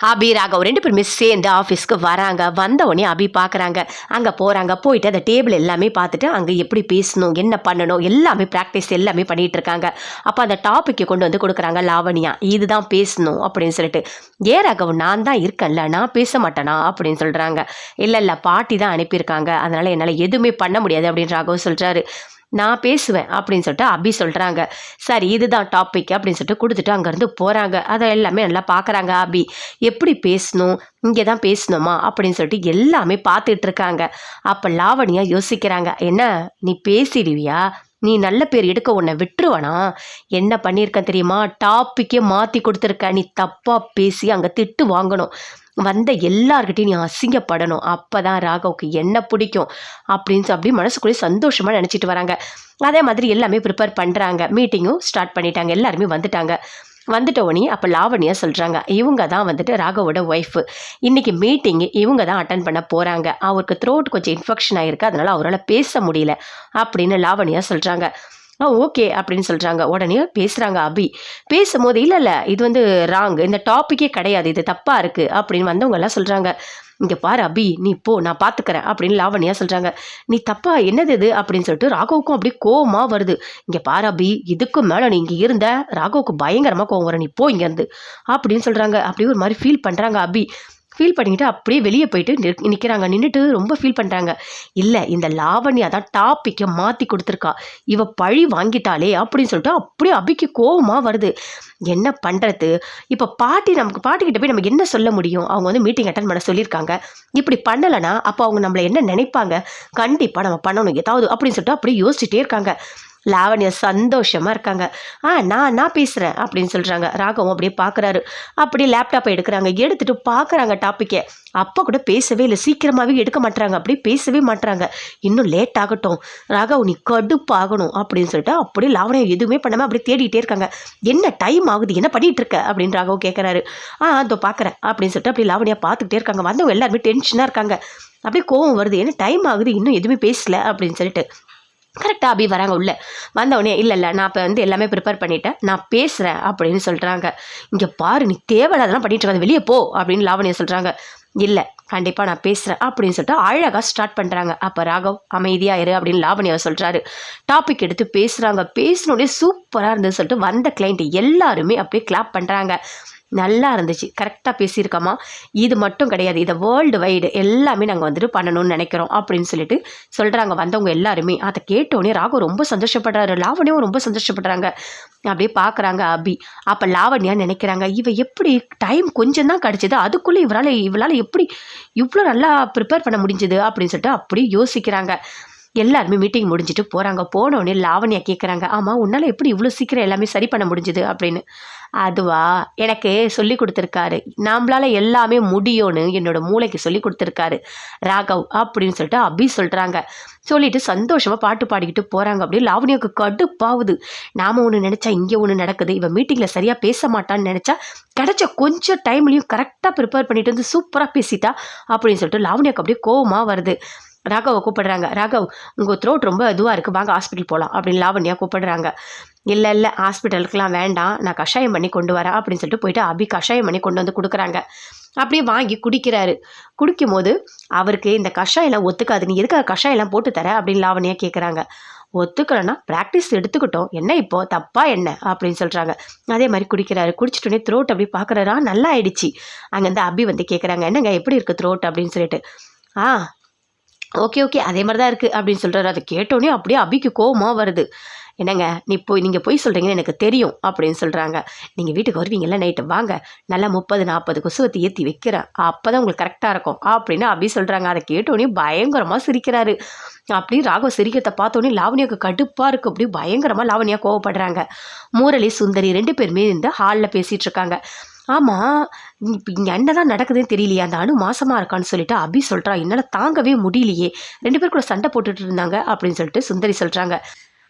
அபி ராகவ் ரெண்டு பேருமே சேர்ந்து ஆஃபீஸ்க்கு வராங்க. வந்த உடனே அபி பார்க்குறாங்க அங்கே போகிறாங்க போயிட்டு அந்த டேபிள் எல்லாமே பார்த்துட்டு அங்கே எப்படி பேசணும் என்ன பண்ணணும் எல்லாமே ப்ராக்டிஸ் எல்லாமே பண்ணிகிட்டு இருக்காங்க. அப்போ அந்த டாப்பிக்கை கொண்டு வந்து கொடுக்குறாங்க லாவணியா. இதுதான் பேசணும் அப்படின்னு சொல்லிட்டு. ஏ ராகவ் நான் தான் இருக்கேன்ல. நான் பேச மாட்டேனா? அப்படின்னு சொல்கிறாங்க இல்லை இல்லை பாட்டி தான் அனுப்பியிருக்காங்க. அதனால் என்னால் எதுவுமே பண்ண முடியாது அப்படின்னு ராகவ் சொல்கிறாரு நான் பேசுவேன் அப்படின்னு சொல்லிட்டு அபி சொல்கிறாங்க சரி இதுதான் டாபிக் அப்படின்னு சொல்லிட்டு கொடுத்துட்டு அங்கேருந்து போகிறாங்க அதை எல்லாமே நல்லா பார்க்குறாங்க அபி. எப்படி பேசணும்? இங்கே தான் பேசணுமா? அப்படின்னு சொல்லிட்டு எல்லாமே பார்த்துட்டு இருக்காங்க. அப்போ லாவணியா யோசிக்கிறாங்க. என்ன? நீ பேசிடுவியா? நீ நல்ல பேர் எடுக்க உன்னை விட்டுருவனா? என்ன பண்ணியிருக்கேன் தெரியுமா? டாப்பிக்கே மாற்றி கொடுத்துருக்க. நீ தப்பாக பேசி அங்கே திட்டு வாங்கணும். வந்த எல்லார்கிட்டையும் நீ அசிங்கப்படணும். அப்போ தான் ராகவுக்கு என்ன பிடிக்கும் அப்படின்னு சொல்லி அப்படி மனசுக்குள்ளேயே சந்தோஷமாக நினச்சிட்டு வராங்க. அதே மாதிரி எல்லாமே ப்ரிப்பேர் பண்ணுறாங்க மீட்டிங்கும் ஸ்டார்ட் பண்ணிட்டாங்க. எல்லாருமே வந்துட்டாங்க. வந்துட்ட உடனே அப்போ லாவணியாக சொல்கிறாங்க இவங்க தான் வந்துட்டு ராகவோட ஒய்ஃபு இன்றைக்கி மீட்டிங் இவங்க தான் அட்டன் பண்ண போகிறாங்க அவருக்கு த்ரோட் கொஞ்சம் இன்ஃபெக்ஷன் ஆகிருக்கு அதனால் அவரால் பேச முடியல அப்படின்னு லாவணியா சொல்கிறாங்க ஆ ஓகே அப்படின்னு சொல்கிறாங்க உடனே பேசுகிறாங்க அபி. பேசும்போது இல்லை இல்லை இது வந்து ராங் இந்த டாப்பிக்கே கிடையாது. இது தப்பாக இருக்குது அப்படின்னு வந்தவங்கெல்லாம் சொல்கிறாங்க இங்கே பாரு அபி நீ போ நான் பார்த்துக்கிறேன் அப்படின்னு லாவணியா சொல்கிறாங்க நீ தப்பா? என்னது இது? அப்படின்னு சொல்லிட்டு ராகவுக்கும் அப்படியே கோவமாக வருது. இங்கே பாரு அபி இதுக்கும் மேலே நீ இங்கே இருந்த ராகவுக்கு பயங்கரமாக கோவம் வரும். நீ போ இங்கேருந்து. அப்படின்னு சொல்கிறாங்க அப்படியே ஒரு மாதிரி ஃபீல் பண்ணுறாங்க அபி. ஃபீல் பண்ணிக்கிட்டு அப்படியே வெளியே போயிட்டு நிற்கிறாங்க நின்றுட்டு ரொம்ப ஃபீல் பண்ணுறாங்க இல்லை இந்த லாவண்யா தான் டாப்பிக்கை மாற்றி கொடுத்துருக்கா. இவ பழி வாங்கிட்டாலே அப்படின்னு சொல்லிட்டு அப்படியே அபிக்கு கோபமாக வருது. என்ன பண்ணுறது இப்போ பாட்டி நமக்கு பாட்டிக்கிட்ட போய் நம்ம என்ன சொல்ல முடியும்? அவங்க வந்து மீட்டிங் அட்டன் பண்ண சொல்லியிருக்காங்க. இப்படி பண்ணலைன்னா அப்போ அவங்க நம்மளை என்ன நினைப்பாங்க? கண்டிப்பாக நம்ம பண்ணணும். ஏதாவது அப்படின்னு சொல்லிட்டு அப்படியே யோசிச்சுட்டே இருக்காங்க. லாவண்யா சந்தோஷமாக இருக்காங்க. ஆ நான் நான் பேசுகிறேன் அப்படின்னு சொல்கிறாங்க ராகவும் அப்படியே பார்க்குறாரு அப்படியே லேப்டாப்பை எடுக்கிறாங்க. எடுத்துகிட்டு பார்க்குறாங்க டாப்பிக்கை அப்போ கூட பேசவே இல்லை. சீக்கிரமாகவே எடுக்க மாட்டுறாங்க அப்படியே பேசவே மாட்டுறாங்க இன்னும் லேட் ஆகட்டும். ராகவ் நீ கடுப்பாகணும் அப்படின்னு சொல்லிட்டு அப்படியே லாவணியா எதுவுமே பண்ணாமல் அப்படியே தேடிட்டே இருக்காங்க. என்ன டைம் ஆகுது? என்ன பண்ணிகிட்டு இருக்க அப்படின்னு ராகவ் கேட்குறாரு ஆ அதோ பார்க்குறேன் அப்படின்னு சொல்லிட்டு அப்படியே லாவணியா பார்த்துக்கிட்டே இருக்காங்க. வந்தவங்க எல்லாருமே டென்ஷனாக இருக்காங்க. அப்படியே கோவம் வருது. என்ன டைம் ஆகுது? இன்னும் எதுவுமே பேசல அப்படின்னு சொல்லிட்டு. கரெக்டாக அபி வராங்க உள்ளே. வந்தவொடனே இல்லை இல்லை நான் இப்போ வந்து எல்லாமே ப்ரிப்பேர் பண்ணிட்டேன். நான் பேசுகிறேன் அப்படின்னு சொல்கிறாங்க இங்கே பாரு நீ தேவையில்லாதெல்லாம் பண்ணிட்டு இருக்காது. வெளியே போ அப்படின்னு லாவணியை சொல்கிறாங்க இல்லை கண்டிப்பாக நான் பேசுகிறேன் அப்படின்னு சொல்லிட்டு அழகாக ஸ்டார்ட் பண்ணுறாங்க அப்போ ராகவ் அமைதியாக இரு அப்படின்னு லாவணியா சொல்கிறாரு டாபிக் எடுத்து பேசுகிறாங்க பேசினோடனே சூப்பராக இருந்தது சொல்லிட்டு வந்த கிளைண்ட் எல்லாருமே அப்படியே கிளாப் பண்ணுறாங்க நல்லா இருந்துச்சு. கரெக்டாக பேசியிருக்கோமா? இது மட்டும் கிடையாது. இதை வேர்ல்டு வைடு எல்லாமே நாங்கள் வந்துட்டு பண்ணணும்னு நினைக்கிறோம் அப்படின்னு சொல்லிட்டு சொல்கிறாங்க வந்தவங்க எல்லாருமே. அதை கேட்டோடனே ராகு ரொம்ப சந்தோஷப்படுறாரு. லாவணியும் ரொம்ப சந்தோஷப்படுறாங்க. அப்படியே பார்க்குறாங்க அபி. அப்போ லாவண்யா நினைக்கிறாங்க இவ எப்படி டைம் கொஞ்சம் தான் கிடச்சிது. அதுக்குள்ளே இவரால் இவளால் எப்படி இவ்வளோ நல்லா ப்ரிப்பேர் பண்ண முடிஞ்சுது? அப்படின்னு சொல்லிட்டு அப்படியே யோசிக்கிறாங்க. எல்லாருமே மீட்டிங் முடிஞ்சுட்டு போகிறாங்க போனோடனே லாவண்யா கேட்குறாங்க ஆமாம் உன்னால் எப்படி இவ்வளோ சீக்கிரம் எல்லாமே சரி பண்ண முடிஞ்சுது? அப்படின்னு. அதுவா எனக்கு சொல்லி கொடுத்துருக்காரு. நம்மளால் எல்லாமே முடியும்னு என்னோட மூளைக்கு சொல்லி கொடுத்துருக்காரு. ராகவ் அப்படின்னு சொல்லிட்டு அபி சொல்கிறாங்க சொல்லிட்டு சந்தோஷமாக பாட்டு பாடிக்கிட்டு போகிறாங்க அப்படியே லாவணியாவுக்கு கடுப்பாகுது நாம் ஒன்று நினச்சா இங்கே ஒன்று நடக்குது. இவன் மீட்டிங்கில் சரியாக பேச மாட்டான்னு நினச்சா கிடச்ச கொஞ்சம் டைம்லையும் கரெக்டாக ப்ரிப்பேர் பண்ணிட்டு வந்து சூப்பராக பேசிட்டா அப்படின்னு சொல்லிட்டு லாவணியாவுக்கு அப்படியே கோவமாக வருது. ராகவை கூப்பிடுறாங்க. ராகவ் உங்கள் த்ரோட் ரொம்ப இதுவாக இருக்குது வாங்க ஹாஸ்பிட்டல் போகலாம் அப்படின்னு லாவண்யா கூப்பிடுறாங்க. இல்லை இல்லை ஹாஸ்பிட்டலுக்குலாம் வேண்டாம். நான் கஷாயம் பண்ணி கொண்டு வரேன். அப்படின்னு சொல்லிட்டு போயிட்டு அபி கஷாயம் பண்ணி கொண்டு வந்து கொடுக்குறாங்க. அப்படியே வாங்கி குடிக்கிறாரு. குடிக்கும் போது அவருக்கு இந்த கஷாயம்லாம் ஒத்துக்காது. நீ எதுக்காக கஷாயம்லாம் போட்டு தர? அப்படின்னு லாவணியா கேட்குறாங்க ஒத்துக்கலன்னா ப்ராக்டிஸ் எடுத்துக்கிட்டோம். என்ன இப்போ? தப்பா என்ன? அப்படின்னு சொல்கிறாங்க அதே மாதிரி குடிக்கிறாரு. குடிச்சிட்டோன்னே த்ரோட் அப்படி பார்க்குறாரா நல்லா ஆயிடுச்சு. அங்கேருந்து அபி வந்து கேட்குறாங்க என்னங்க எப்படி இருக்குது த்ரோட் அப்படின்னு சொல்லிட்டு. ஆ ஓகே ஓகே அதே மாதிரி தான் இருக்குது அப்படின்னு சொல்கிறாரு அதை கேட்டோன்னே அப்படியே அபிக்கு கோபமாக வருது. என்னங்க நீ போய் நீங்கள் போய் சொல்கிறீங்கன்னு எனக்கு தெரியும் அப்படின்னு சொல்கிறாங்க நீங்கள் வீட்டுக்கு வருவீங்கல்ல நைட்டு வாங்க. நல்லா முப்பது நாற்பது கொசுவத்தை ஏற்றி வைக்கிறேன். அப்போ தான் உங்களுக்கு கரெக்டாக இருக்கும் அப்படின்னு அபி சொல்கிறாங்க அதை கேட்டோன்னே பயங்கரமாக சிரிக்கிறாரு. அப்படி ராகவ் சிரிக்கிறத பார்த்தோன்னே லாவணியாவுக்கு கடுப்பாக இருக்குது அப்படி பயங்கரமாக லாவணியாக கோவப்படுறாங்க. மூரளி சுந்தரி ரெண்டு பேருமே இந்த ஹாலில் பேசிகிட்டு இருக்காங்க. ஆமாம் இப்போ இங்கே என்ன தான் நடக்குதுன்னு தெரியலையே அந்த அணு மாசமாக இருக்கான்னு சொல்லிட்டு அபி சொல்கிறா என்னால் தாங்கவே முடியலையே ரெண்டு பேர் கூட சண்டை போட்டுட்டு இருந்தாங்க அப்படின்னு சொல்லிட்டு சுந்தரி சொல்கிறாங்க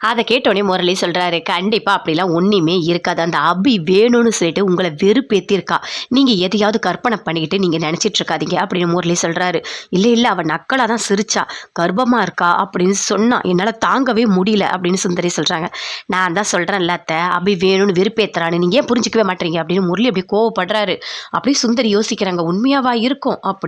அதை கேட்டோடனே முரளி சொல்கிறாரு கண்டிப்பாக அப்படிலாம் ஒன்றுமே இருக்காது. அந்த அபி வேணும்னு சொல்லிட்டு உங்களை வெறுப்பேற்றிருக்கா நீங்கள் எதையாவது கற்பனை பண்ணிக்கிட்டு நீங்கள் நினச்சிட்டு இருக்காதீங்க அப்படின்னு முரளி சொல்கிறாரு இல்லை இல்லை அவள் நக்கலாக தான் சிரிச்சா. கர்ப்பமாக இருக்கா? அப்படின்னு சொன்னா என்னால் தாங்கவே முடியல அப்படின்னு சுந்தரி சொல்கிறாங்க நான் தான் சொல்கிறேன் இல்லாத்த அபி வேணும்னு வெறுப்பேற்றுறான்னு நீங்கள் ஏன் புரிஞ்சிக்கவே மாட்டீங்க? அப்படின்னு முரளி அப்படி கோவப்படுறாரு. அப்படியே சுந்தரி யோசிக்கிறாங்க உண்மையாவா இருக்கும்? அப்படின்னு